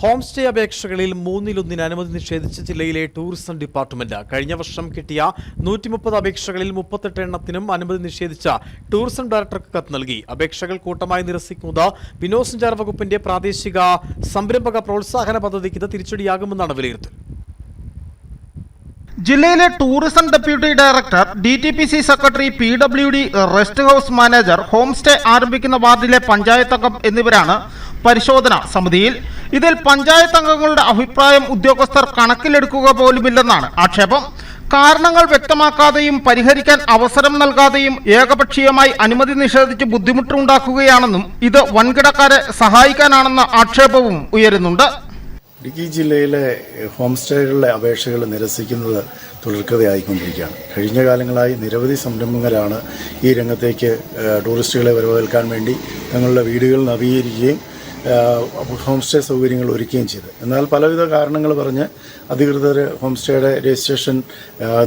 Home stay അപേക്ഷകളിൽ മൂന്നിലൊന്നിന് അനുമതി നിഷേധിച്ച ജില്ലയിലെ ടൂറിസം ഡിപ്പാർട്ട്മെന്റ് കഴിഞ്ഞ വർഷം കിട്ടിയ നൂറ്റി മുപ്പത് അപേക്ഷകളിൽ മുപ്പത്തെട്ട് എണ്ണത്തിനും അനുമതി നിഷേധിച്ച ടൂറിസം ഡയറക്ടർക്ക് കത്ത് നൽകി. അപേക്ഷകൾ കൂട്ടമായി നിരസിക്കുന്നത് വിനോദസഞ്ചാര വകുപ്പിന്റെ പ്രാദേശിക സംരംഭക പ്രോത്സാഹന പദ്ധതിക്ക് തിരിച്ചടിയാകുമെന്നാണ് വിലയിരുത്തൽ. ജില്ലയിലെ tourism deputy director D T P C secretary P W D rest house manager home stay ആരംഭിക്കുന്ന വാർഡിലെ പഞ്ചായത്തംഗം എന്നിവരാണ് പരിശോധന സമിതിയിൽ. ഇതിൽ പഞ്ചായത്ത് അംഗങ്ങളുടെ അഭിപ്രായം ഉദ്യോഗസ്ഥർ കണക്കിലെടുക്കുക പോലുമില്ലെന്നാണ് ആക്ഷേപം. കാരണങ്ങൾ വ്യക്തമാക്കാതെയും പരിഹരിക്കാൻ അവസരം നൽകാതെയും ഏകപക്ഷീയമായി അനുമതി നിഷേധിച്ച് ബുദ്ധിമുട്ടുണ്ടാക്കുകയാണെന്നും ഇത് വൻകിടക്കാരെ സഹായിക്കാനാണെന്ന ആക്ഷേപവും ഉയരുന്നുണ്ട്. ഇടുക്കി ജില്ലയിലെ ഹോം സ്റ്റേകളിലെ അപേക്ഷകൾ നിരസിക്കുന്നത് തുടർക്കഥയായിക്കൊണ്ടിരിക്കുകയാണ്. കഴിഞ്ഞ കാലങ്ങളായി നിരവധി സംരംഭങ്ങളാണ് ഈ രംഗത്തേക്ക് ടൂറിസ്റ്റുകളെ വരവേൽക്കാൻ വേണ്ടി തങ്ങളുടെ വീടുകൾ നവീകരിക്കുകയും ഹോം സ്റ്റേ സൗകര്യങ്ങൾ ഒരുക്കുകയും ചെയ്ത്. എന്നാൽ പലവിധ കാരണങ്ങൾ പറഞ്ഞ് അധികൃതർ ഹോം സ്റ്റേയുടെ രജിസ്ട്രേഷൻ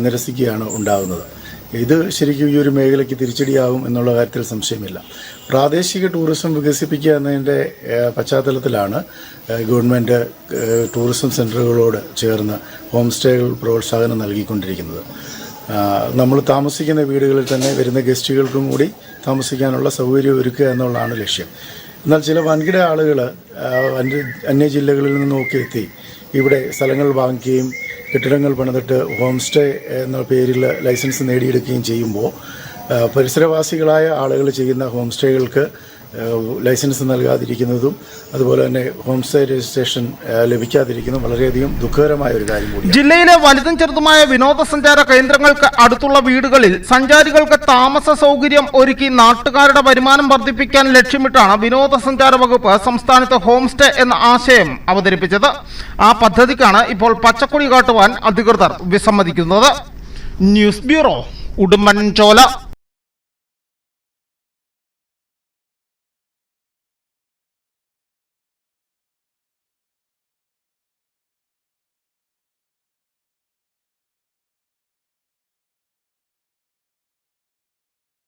നിരസിക്കുകയാണ് ഉണ്ടാകുന്നത് ഇത് ശരിക്കും ഈ ഒരു മേഖലയ്ക്ക് തിരിച്ചടിയാകും എന്നുള്ള കാര്യത്തിൽ സംശയമില്ല. പ്രാദേശിക ടൂറിസം വികസിപ്പിക്കുക എന്നതിന്റെ പശ്ചാത്തലത്തിലാണ് ഗവൺമെന്റ് ടൂറിസം സെന്ററുകളോട് ചേർന്ന് ഹോം സ്റ്റേകൾ പ്രോത്സാഹനം നൽകിക്കൊണ്ടിരിക്കുന്നത്. നമ്മൾ താമസിക്കുന്ന വീടുകളിൽ തന്നെ വരുന്ന ഗസ്റ്റുകൾക്കും കൂടി താമസിക്കാനുള്ള സൗകര്യം ഒരുക്കുക എന്നുള്ളതാണ് ലക്ഷ്യം. എന്നാൽ ചില വൻകിട ആളുകൾ അന്യ ജില്ലകളിൽ നിന്നൊക്കെ എത്തി ഇവിടെ സ്ഥലങ്ങൾ വാങ്ങിക്കുകയും കെട്ടിടങ്ങൾ പണിതിട്ട് ഹോം സ്റ്റേ എന്ന പേരിൽ ലൈസൻസ് നേടിയെടുക്കുകയും ചെയ്യുമ്പോൾ പരിസരവാസികളായ ആളുകൾ ചെയ്യുന്ന ഹോം സ്റ്റേകൾക്ക് ലൈസൻസ് നൽകാതിരിക്കുന്നതും അതുപോലെ തന്നെ ഹോം സ്റ്റേ രജിസ്ട്രേഷൻ ലഭിക്കാതിരിക്കുന്നതും വളരെയധികം ദുഃഖകരമായ ഒരു കാര്യം കൂടി ജില്ലയിലെ വലുതും ചെറുതുമായ വിനോദസഞ്ചാര കേന്ദ്രങ്ങൾക്ക് അടുത്തുള്ള വീടുകളിൽ സഞ്ചാരികൾക്ക് താമസ സൗകര്യം ഒരുക്കി നാട്ടുകാരുടെ വരുമാനം വർദ്ധിപ്പിക്കാൻ ലക്ഷ്യമിട്ടാണ് വിനോദസഞ്ചാര വകുപ്പ് സംസ്ഥാനത്ത് ഹോം സ്റ്റേ എന്ന ആശയം അവതരിപ്പിച്ചത്. ആ പദ്ധതിക്കാണ് ഇപ്പോൾ പച്ചക്കൊടി കാട്ടുവാൻ അധികൃതർ വിസമ്മതിക്കുന്നത്. News bureau Udumbanchola.